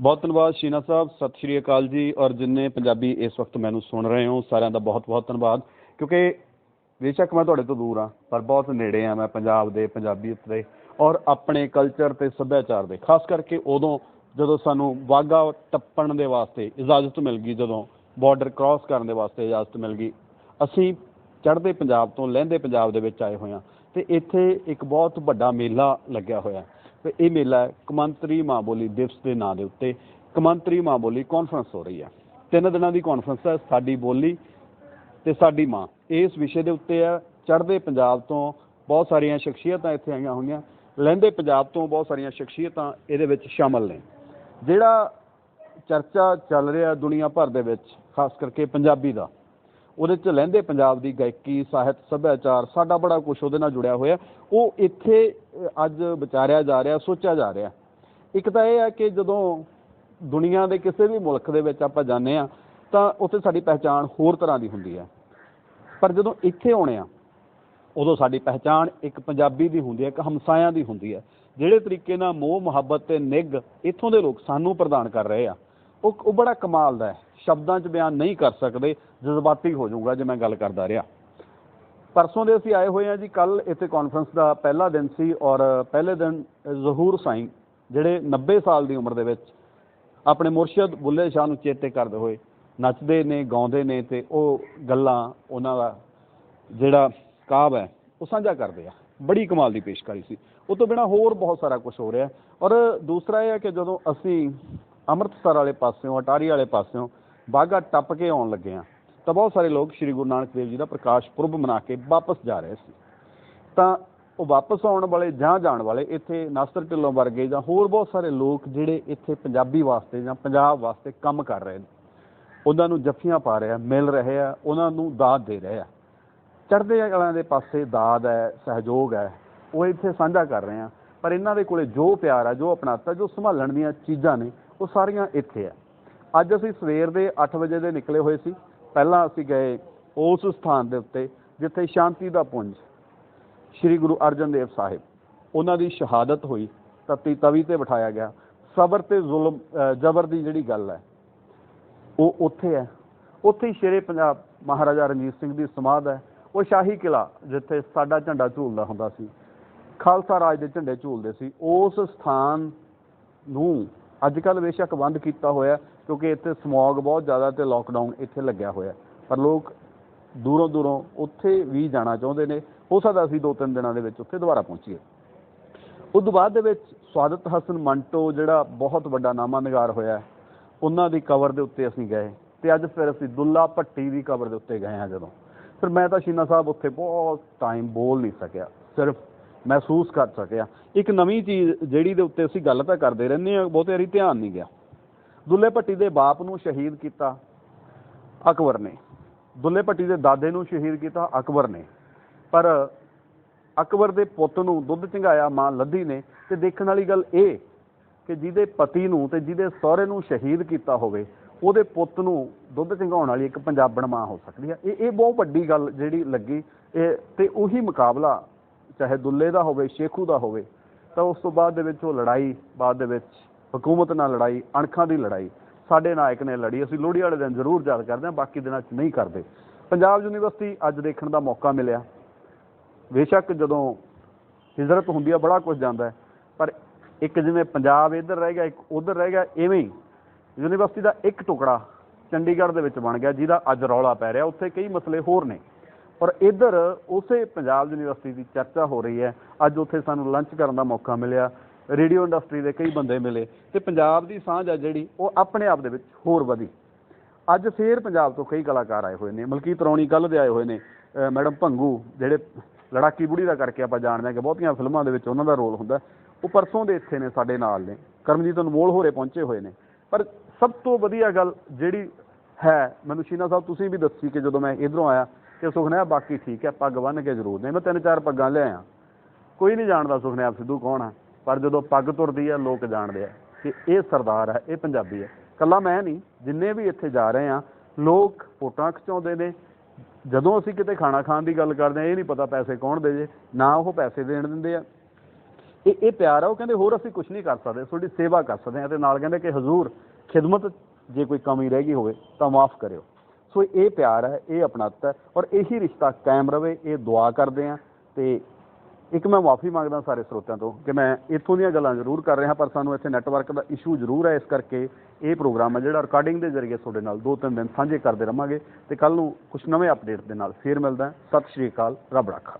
ਬਹੁਤ ਧੰਨਵਾਦ ਸ਼ੀਨਾ ਸਾਹਿਬ, ਸਤਿ ਸ਼੍ਰੀ ਅਕਾਲ ਜੀ ਔਰ ਜਿੰਨੇ ਪੰਜਾਬੀ ਇਸ ਵਕਤ ਮੈਨੂੰ ਸੁਣ ਰਹੇ ਹੋ, ਸਾਰਿਆਂ ਦਾ ਬਹੁਤ ਬਹੁਤ ਧੰਨਵਾਦ। ਕਿਉਂਕਿ ਬੇਸ਼ੱਕ ਮੈਂ ਤੁਹਾਡੇ ਤੋਂ ਦੂਰ ਹਾਂ, ਪਰ ਬਹੁਤ ਨੇੜੇ ਆ ਮੈਂ ਪੰਜਾਬ ਦੇ, ਪੰਜਾਬੀਅਤ ਦੇ ਔਰ ਆਪਣੇ ਕਲਚਰ ਤੇ ਸੱਭਿਆਚਾਰ ਦੇ। ਖਾਸ ਕਰਕੇ ਉਦੋਂ ਜਦੋਂ ਸਾਨੂੰ ਵਾਗਾ ਟੱਪਣ ਦੇ ਵਾਸਤੇ ਇਜਾਜ਼ਤ ਮਿਲ ਗਈ, ਜਦੋਂ ਬਾਰਡਰ ਕ੍ਰਾਸ ਕਰਨ ਦੇ ਵਾਸਤੇ ਇਜਾਜ਼ਤ ਮਿਲ ਗਈ, ਅਸੀਂ ਚੜ੍ਹਦੇ ਪੰਜਾਬ ਤੋਂ, ਲਹਿੰਦੇ ਪੰਜਾਬ ਦੇ ਵਿੱਚ ਆਏ ਹੋਏ ਹਾਂ ਤੇ ਇੱਥੇ ਇੱਕ ਬਹੁਤ ਵੱਡਾ ਮੇਲਾ ਲੱਗਿਆ ਹੋਇਆ। ਤੇ ਇਹ ਮੇਲਾ ਹੈ। ਕਮੰਤਰੀ ਮਾਂ ਬੋਲੀ ਦਿਵਸ ਦੇ ਨਾਂ ਦੇ ਉੱਤੇ ਕਮੰਤਰੀ ਮਾਂ ਬੋਲੀ ਕਾਨਫਰੰਸ ਹੋ ਰਹੀ ਹੈ। ਤਿੰਨ ਦਿਨਾਂ ਦੀ ਕਾਨਫਰੰਸ ਹੈ ਸਾਡੀ ਬੋਲੀ ਤੇ ਸਾਡੀ ਮਾਂ। ਇਸ ਵਿਸ਼ੇ ਦੇ ਉੱਤੇ ਹੈ, ਚੜ੍ਹਦੇ ਪੰਜਾਬ ਤੋਂ ਬਹੁਤ ਸਾਰੀਆਂ ਸ਼ਖਸੀਅਤਾਂ ਇੱਥੇ ਆਈਆਂ ਹੋਈਆਂ। ਲਹਿੰਦੇ ਪੰਜਾਬ ਤੋਂ ਬਹੁਤ ਸਾਰੀਆਂ ਸ਼ਖਸੀਅਤਾਂ ਇਹਦੇ ਵਿੱਚ ਸ਼ਾਮਲ ਨੇ। ਜਿਹੜਾ ਚਰਚਾ ਚੱਲ ਰਿਹਾ ਦੁਨੀਆ ਭਰ ਦੇ ਵਿੱਚ, ਖਾਸ ਕਰਕੇ ਪੰਜਾਬੀ ਦਾ ਉਹਦੇ ਚ ਲਹਿੰਦੇ ਪੰਜਾਬ ਦੀ ਗਾਇਕੀ, ਸਾਹਿਤ, ਸੱਭਿਆਚਾਰ, ਸਾਡਾ ਬੜਾ ਕੁਝ ਉਹਦੇ ਨਾਲ ਜੁੜਿਆ ਹੋਇਆ। ਉਹ ਇੱਥੇ ਅੱਜ ਵਿਚਾਰਿਆ ਜਾ ਰਿਹਾ, ਸੋਚਿਆ ਜਾ ਰਿਹਾ। ਇੱਕ ਤਾਂ ਇਹ ਹੈ ਕਿ ਜਦੋਂ ਦੁਨੀਆ ਦੇ ਕਿਸੇ ਵੀ ਮੁਲਕ ਦੇ ਵਿੱਚ ਆਪਾਂ ਜਾਂਦੇ ਆ ਤਾਂ ਉੱਥੇ ਸਾਡੀ ਪਹਿਚਾਣ ਹੋਰ ਤਰ੍ਹਾਂ ਦੀ ਹੁੰਦੀ ਹੈ। ਪਰ ਜਦੋਂ ਇੱਥੇ ਆਉਣੇ ਆ ਉਦੋਂ ਸਾਡੀ ਪਹਿਚਾਣ ਇੱਕ ਪੰਜਾਬੀ ਦੀ ਹੁੰਦੀ ਹੈ, ਇੱਕ ਹਮਸਾਇਆਂ ਦੀ ਹੁੰਦੀ ਹੈ। ਜਿਹੜੇ ਤਰੀਕੇ ਨਾਲ ਮੋਹ, ਮੁਹੱਬਤ ਤੇ ਨਿੱਘ ਇੱਥੋਂ ਦੇ ਲੋਕ ਸਾਨੂੰ ਪ੍ਰਦਾਨ ਕਰ ਰਹੇ ਆ, ਉਹ ਉਹ ਬੜਾ ਕਮਾਲ ਦਾ ਹੈ। ਸ਼ਬਦਾਂ 'ਚ ਬਿਆਨ ਨਹੀਂ ਕਰ ਸਕਦੇ, ਜਜ਼ਬਾਤੀ ਹੋ ਜਾਊਗਾ ਜੇ ਮੈਂ ਗੱਲ ਕਰਦਾ ਰਿਹਾ। ਪਰਸੋਂ ਦੇ ਅਸੀਂ ਆਏ ਹੋਏ ਹਾਂ ਜੀ ਕੱਲ ਇੱਥੇ ਕਾਨਫਰੰਸ ਦਾ ਪਹਿਲਾ ਦਿਨ ਸੀ ਔਰ ਪਹਿਲੇ ਦਿਨ ਜ਼ਹੂਰ ਸਾਈਂ, ਜਿਹੜੇ 90 ਸਾਲ ਦੀ ਉਮਰ ਦੇ ਵਿੱਚ ਆਪਣੇ ਮੁਰਸ਼ਿਦ ਬੁੱਲੇ ਸ਼ਾਹ ਨੂੰ ਚੇਤੇ ਕਰਦੇ ਹੋਏ ਨੱਚਦੇ ਨੇ, ਗਾਉਂਦੇ ਨੇ ਤੇ ਉਹ ਗੱਲਾਂ ਉਹਨਾਂ ਦਾ ਜਿਹੜਾ ਕਾਬ ਹੈ, ਉਹ ਸਾਂਝਾ ਕਰਦੇ ਆ। ਬੜੀ ਕਮਾਲ ਦੀ ਪੇਸ਼ਕਾਰੀ ਸੀ। ਉਹ ਤੋਂ ਬਿਨਾ ਹੋਰ ਬਹੁਤ ਸਾਰਾ ਕੁਝ ਹੋ ਰਿਹਾ। ਔਰ ਦੂਸਰਾ ਇਹ ਹੈ ਕਿ ਜਦੋਂ ਅਸੀਂ ਅੰਮ੍ਰਿਤਸਰ ਵਾਲੇ ਪਾਸਿਓਂ, ਅਟਾਰੀ ਵਾਲੇ ਪਾਸਿਓਂ ਬਾਗਾ ਟੱਪ ਕੇ ਆਉਣ ਲੱਗੇ ਆ ਤਾਂ ਬਹੁਤ ਸਾਰੇ ਲੋਕ ਸ੍ਰੀ ਗੁਰੂ ਨਾਨਕ ਦੇਵ ਜੀ ਦਾ ਪ੍ਰਕਾਸ਼ ਪੁਰਬ ਮਨਾ ਕੇ ਵਾਪਸ ਜਾ ਰਹੇ ਸੀ। ਤਾਂ ਉਹ ਵਾਪਸ ਆਉਣ ਵਾਲੇ ਜਾਂ ਜਾਣ ਵਾਲੇ ਇੱਥੇ ਨਾਸਰ ਢਿੱਲੋਂ ਵਰਗੇ ਜਾਂ ਹੋਰ ਬਹੁਤ ਸਾਰੇ ਲੋਕ ਜਿਹੜੇ ਇੱਥੇ ਪੰਜਾਬੀ ਵਾਸਤੇ ਜਾਂ ਪੰਜਾਬ ਵਾਸਤੇ ਕੰਮ ਕਰ ਰਹੇ ਨੇ, ਉਹਨਾਂ ਨੂੰ ਜੱਫੀਆਂ ਪਾ ਰਹੇ ਆ, ਮਿਲ ਰਹੇ ਆ, ਉਹਨਾਂ ਨੂੰ ਦਾਤ ਦੇ ਰਹੇ ਆ। ਚੜ੍ਹਦੇ ਵਾਲਿਆਂ ਦੇ ਪਾਸੇ ਦਾਦ ਹੈ, ਸਹਿਯੋਗ ਹੈ, ਉਹ ਇੱਥੇ ਸਾਂਝਾ ਕਰ ਰਹੇ ਆ। ਪਰ ਇਹਨਾਂ ਦੇ ਕੋਲੇ ਜੋ ਪਿਆਰ ਆ, ਜੋ ਅਪਣਾਤਾ, ਜੋ ਸੰਭਾਲਣ ਦੀਆਂ ਚੀਜ਼ਾਂ ਨੇ, ਉਹ ਸਾਰੀਆਂ ਇੱਥੇ ਆ। ਅੱਜ ਅਸੀਂ ਸਵੇਰ ਦੇ 8 ਵਜੇ ਦੇ ਨਿਕਲੇ ਹੋਏ ਸੀ। ਪਹਿਲਾਂ ਅਸੀਂ ਗਏ ਉਸ ਸਥਾਨ ਦੇ ਉੱਤੇ, ਜਿੱਥੇ ਸ਼ਾਂਤੀ ਦਾ ਪੁੰਜ, ਸ੍ਰੀ ਗੁਰੂ ਅਰਜਨ ਦੇਵ ਸਾਹਿਬ, ਉਹਨਾਂ ਦੀ ਸ਼ਹਾਦਤ ਹੋਈ, ਤਤੀ ਤਵੀ ਤੇ ਬਿਠਾਇਆ ਗਿਆ। ਸਬਰ ਤੇ ਜ਼ੁਲਮ ਜ਼ਬਰ ਦੀ ਜਿਹੜੀ ਗੱਲ ਹੈ, ਉਹ ਉੱਥੇ ਹੈ। ਉੱਥੇ ਹੀ ਸ਼ੇਰੇ ਪੰਜਾਬ ਮਹਾਰਾਜਾ ਰਣਜੀਤ ਸਿੰਘ ਦੀ ਸਮਾਧ ਹੈ। ਉਹ ਸ਼ਾਹੀ ਕਿਲਾ ਜਿੱਥੇ ਸਾਡਾ ਝੰਡਾ ਝੂਲਦਾ ਹੁੰਦਾ ਸੀ। ਖਾਲਸਾ ਰਾਜ ਦੇ ਝੰਡੇ ਝੂਲਦੇ ਸੀ। ਉਸ ਸਥਾਨ ਨੂੰ ਅੱਜ ਕੱਲ ਬੇਸ਼ੱਕ ਬੰਦ ਕੀਤਾ ਹੋਇਆ ਕਿਉਂਕਿ ਇੱਥੇ ਸਮੌਗ ਬਹੁਤ ਜ਼ਿਆਦਾ ਤੇ ਲੋਕਡਾਊਨ ਇੱਥੇ ਲੱਗਿਆ ਹੋਇਆ ਪਰ ਲੋਕ ਦੂਰੋਂ ਦੂਰੋਂ ਉੱਥੇ ਵੀ ਜਾਣਾ ਚਾਹੁੰਦੇ ਨੇ। ਹੋ ਸਕਦਾ ਅਸੀਂ ਦੋ ਤਿੰਨ ਦਿਨਾਂ ਦੇ ਵਿੱਚ ਉੱਥੇ ਦੁਬਾਰਾ ਪਹੁੰਚੀਏ। ਉਸ ਤੋਂ ਬਾਅਦ ਦੇ ਵਿੱਚ ਸਵਾਦਤ ਹਸਨ ਮੰਟੋ ਜਿਹੜਾ ਬਹੁਤ ਵੱਡਾ ਨਾਮਾ ਨਿਗਾਰ ਹੋਇਆ ਉਹਨਾਂ ਦੀ ਕਵਰ ਦੇ ਉੱਤੇ ਅਸੀਂ ਗਏ। ਤੇ ਅੱਜ ਫਿਰ ਅਸੀਂ ਦੁੱਲਾ ਭੱਟੀ ਦੀ ਕਵਰ ਦੇ ਉੱਤੇ ਗਏ ਹਾਂ ਜਦੋਂ। ਫਿਰ ਮੈਂ ਤਾਂ ਸ਼ੀਨਾ ਸਾਹਿਬ ਉੱਥੇ ਬਹੁਤ ਟਾਈਮ ਬੋਲ ਨਹੀਂ ਸਕਿਆ। ਸਿਰਫ ਮਹਿਸੂਸ ਕਰ ਸਕਿਆ। ਇੱਕ ਨਵੀਂ ਚੀਜ਼ ਜਿਹੜੀ ਦੇ ਉੱਤੇ ਅਸੀਂ ਗੱਲ ਤਾਂ ਕਰਦੇ ਰਹਿੰਦੇ ਹਾਂ, ਬਹੁਤੇ ਵਾਰੀ ਧਿਆਨ ਨਹੀਂ ਗਿਆ। ਦੁੱਲੇ ਭੱਟੀ ਦੇ ਬਾਪ ਨੂੰ ਸ਼ਹੀਦ ਕੀਤਾ ਅਕਬਰ ਨੇ। ਦੁੱਲੇ ਭੱਟੀ ਦੇ ਦਾਦੇ ਨੂੰ ਸ਼ਹੀਦ ਕੀਤਾ ਅਕਬਰ ਨੇ। ਪਰ ਅਕਬਰ ਦੇ ਪੁੱਤ ਨੂੰ ਦੁੱਧ ਚੰਗਾਇਆ ਮਾਂ ਲੱਦੀ ਨੇ ਤੇ ਦੇਖਣ ਵਾਲੀ ਗੱਲ ਇਹ ਕਿ ਜਿਹਦੇ ਪਤੀ ਨੂੰ ਤੇ ਜਿਹਦੇ ਸਹੁਰੇ ਨੂੰ ਸ਼ਹੀਦ ਕੀਤਾ ਹੋਵੇ, ਉਹਦੇ ਪੁੱਤ ਨੂੰ ਦੁੱਧ ਚੰਗਾਉਣ ਵਾਲੀ ਇੱਕ ਪੰਜਾਬਣ ਮਾਂ ਹੋ ਸਕਦੀ ਹੈ। ਇਹ ਇਹ ਬਹੁਤ ਵੱਡੀ ਗੱਲ ਜਿਹੜੀ ਲੱਗੀ, ਇਹ ਤੇ ਉਹੀ ਮੁਕਾਬਲਾ ਚਾਹੇ ਦੁੱਲੇ ਦਾ ਹੋਵੇ, ਸ਼ੇਖੂ ਦਾ ਹੋਵੇ, ਤਾਂ ਉਸ ਤੋਂ ਬਾਅਦ ਦੇ ਵਿੱਚ ਉਹ ਲੜਾਈ, ਬਾਅਦ ਦੇ ਵਿੱਚ ਹਕੂਮਤ ਨਾਲ ਲੜਾਈ, ਅਣਖਾਂ ਦੀ ਲੜਾਈ, ਸਾਡੇ ਨਾਇਕ ਨੇ ਲੜੀ। ਅਸੀਂ ਲੋਹੜੀ ਵਾਲੇ ਦਿਨ ਜ਼ਰੂਰ ਯਾਦ ਕਰਦੇ ਹਾਂ, ਬਾਕੀ ਦਿਨਾਂ 'ਚ ਨਹੀਂ ਕਰਦੇ। ਪੰਜਾਬ ਯੂਨੀਵਰਸਿਟੀ ਅੱਜ ਦੇਖਣ ਦਾ ਮੌਕਾ ਮਿਲਿਆ। ਬੇਸ਼ੱਕ ਜਦੋਂ ਹਿਜਰਤ ਹੁੰਦੀ ਆ, ਬੜਾ ਕੁਝ ਜਾਂਦਾ ਪਰ ਇੱਕ ਜਿਵੇਂ ਪੰਜਾਬ ਇੱਧਰ ਰਹਿ ਗਿਆ, ਇੱਕ ਉੱਧਰ ਰਹਿ ਗਿਆ, ਐਵੇਂ ਹੀ ਯੂਨੀਵਰਸਿਟੀ ਦਾ ਇੱਕ ਟੁਕੜਾ ਚੰਡੀਗੜ੍ਹ ਦੇ ਵਿੱਚ ਬਣ ਗਿਆ, ਜਿਹਦਾ ਅੱਜ ਰੌਲਾ ਪੈ ਰਿਹਾ। ਉੱਥੇ ਕਈ ਮਸਲੇ ਹੋਰ ਨੇ। ਔਰ ਇੱਧਰ ਉਸੇ ਪੰਜਾਬ ਯੂਨੀਵਰਸਿਟੀ ਦੀ ਚਰਚਾ ਹੋ ਰਹੀ ਹੈ। ਅੱਜ ਉੱਥੇ ਸਾਨੂੰ ਲੰਚ ਕਰਨ ਦਾ ਮੌਕਾ ਮਿਲਿਆ। ਰੇਡੀਓ ਇੰਡਸਟਰੀ ਦੇ ਕਈ ਬੰਦੇ ਮਿਲੇ ਤੇ ਪੰਜਾਬ ਦੀ ਸਾਂਝ ਆ ਜਿਹੜੀ, ਉਹ ਆਪਣੇ ਆਪ ਦੇ ਵਿੱਚ ਹੋਰ ਵਧੀ। ਅੱਜ ਫੇਰ ਪੰਜਾਬ ਤੋਂ ਕਈ ਕਲਾਕਾਰ ਆਏ ਹੋਏ ਨੇ, ਮਲਕੀਤ ਰੌਣੀ ਕੱਲ ਦੇ ਆਏ ਹੋਏ ਨੇ। ਮੈਡਮ ਭੰਗੂ, ਜਿਹੜੇ ਲੜਾਕੀ ਬੁੜੀ ਦਾ ਕਰਕੇ ਆਪਾਂ ਜਾਣਦੇ ਹਾਂ ਕਿ ਬਹੁਤੀਆਂ ਫਿਲਮਾਂ ਦੇ ਵਿੱਚ ਉਹਨਾਂ ਦਾ ਰੋਲ ਹੁੰਦਾ। ਉਹ ਪਰਸੋਂ ਦੇ ਇੱਥੇ ਨੇ, ਸਾਡੇ ਨਾਲ ਨੇ। ਕਰਮਜੀਤ ਅਨਮੋਲ ਹੋਰੇ ਪਹੁੰਚੇ ਹੋਏ ਨੇ। ਪਰ ਸਭ ਤੋਂ ਵਧੀਆ ਗੱਲ ਜਿਹੜੀ ਹੈ, ਮੈਨੂੰ ਸ਼ੀਨਾ ਸਾਹਿਬ, ਤੁਸੀਂ ਵੀ ਦੱਸੀ ਕਿ ਜਦੋਂ ਮੈਂ ਇਧਰੋਂ ਆਇਆ ਕਿ ਸੁਖਨਿਆ ਬਾਕੀ ਠੀਕ ਹੈ, ਪੱਗ ਬੰਨ੍ਹ ਕੇ ਜ਼ਰੂਰ ਨੇ ਮੈਂ ਤਿੰਨ ਚਾਰ ਪੱਗਾਂ ਲਿਆਇਆ ਕੋਈ ਨਹੀਂ ਜਾਣਦਾ ਸੁਖਨਿਆਬ ਸਿੱਧੂ ਕੌਣ ਹੈ ਪਰ ਜਦੋਂ ਪੱਗ ਤੁਰਦੀ ਹੈ ਲੋਕ ਜਾਣਦੇ ਆ ਕਿ ਇਹ ਸਰਦਾਰ ਹੈ ਇਹ ਪੰਜਾਬੀ ਹੈ ਕੱਲਾ ਮੈਂ ਨਹੀਂ, ਜਿੰਨੇ ਵੀ ਇੱਥੇ ਜਾ ਰਹੇ ਆ, ਲੋਕ ਫੋਟੋਆਂ ਖਿਚਾਉਂਦੇ ਨੇ। ਜਦੋਂ ਅਸੀਂ ਕਿਤੇ ਖਾਣਾ ਖਾਣ ਦੀ ਗੱਲ ਕਰਦੇ ਆ, ਇਹ ਨਹੀਂ ਪਤਾ ਪੈਸੇ ਕੌਣ ਦੇ ਜੇ, ਨਾ ਉਹ ਪੈਸੇ ਦੇਣ ਦਿੰਦੇ ਆ। ਇਹ ਇਹ ਪਿਆਰ ਆ, ਉਹ ਕਹਿੰਦੇ ਹੋਰ ਅਸੀਂ ਕੁਝ ਨਹੀਂ ਕਰ ਸਕਦੇ, ਤੁਹਾਡੀ ਸੇਵਾ ਕਰ ਸਕਦੇ ਹਾਂ ਤੇ ਨਾਲ ਕਹਿੰਦੇ ਕਿ ਹਜ਼ੂਰ, ਖਿਦਮਤ, ਜੇ ਕੋਈ ਕਮੀ ਰਹਿ ਗਈ ਹੋਵੇ, ਤਾਂ ਮਾਫ ਕਰਿਓ। ਸੋ ਇਹ ਪਿਆਰ ਹੈ, ਇਹ ਆਪਣਾਤ ਹੈ ਔਰ ਇਹੀ ਰਿਸ਼ਤਾ ਕਾਇਮ ਰਵੇ, ਇਹ ਦੁਆ ਕਰਦੇ ਆ ਤੇ ਇੱਕ ਮੈਂ ਮਾਫੀ ਮੰਗਦਾ ਸਾਰੇ ਸਰੋਤਿਆਂ ਤੋਂ ਕਿ ਮੈਂ ਇੱਥੋਂ ਦੀਆਂ ਗੱਲਾਂ ਜ਼ਰੂਰ ਕਰ ਰਿਹਾ, ਪਰ ਸਾਨੂੰ ਇੱਥੇ ਨੈਟਵਰਕ ਦਾ ਇਸ਼ੂ ਜ਼ਰੂਰ ਹੈ ਇਸ ਕਰਕੇ ਇਹ ਪ੍ਰੋਗਰਾਮ ਹੈ ਜਿਹੜਾ ਰਿਕਾਰਡਿੰਗ ਦੇ ਜ਼ਰੀਏ ਤੁਹਾਡੇ ਨਾਲ ਦੋ ਤਿੰਨ ਦਿਨ ਸਾਂਝੇ ਕਰਦੇ ਰਵਾਂਗੇ। ਤੇ ਕੱਲ ਨੂੰ ਕੁਝ ਨਵੇਂ ਅਪਡੇਟ ਦੇ ਨਾਲ ਫੇਰ ਮਿਲਦਾ ਸਤਿ ਸ਼੍ਰੀ ਅਕਾਲ, ਰੱਬ ਰਾਖਾ।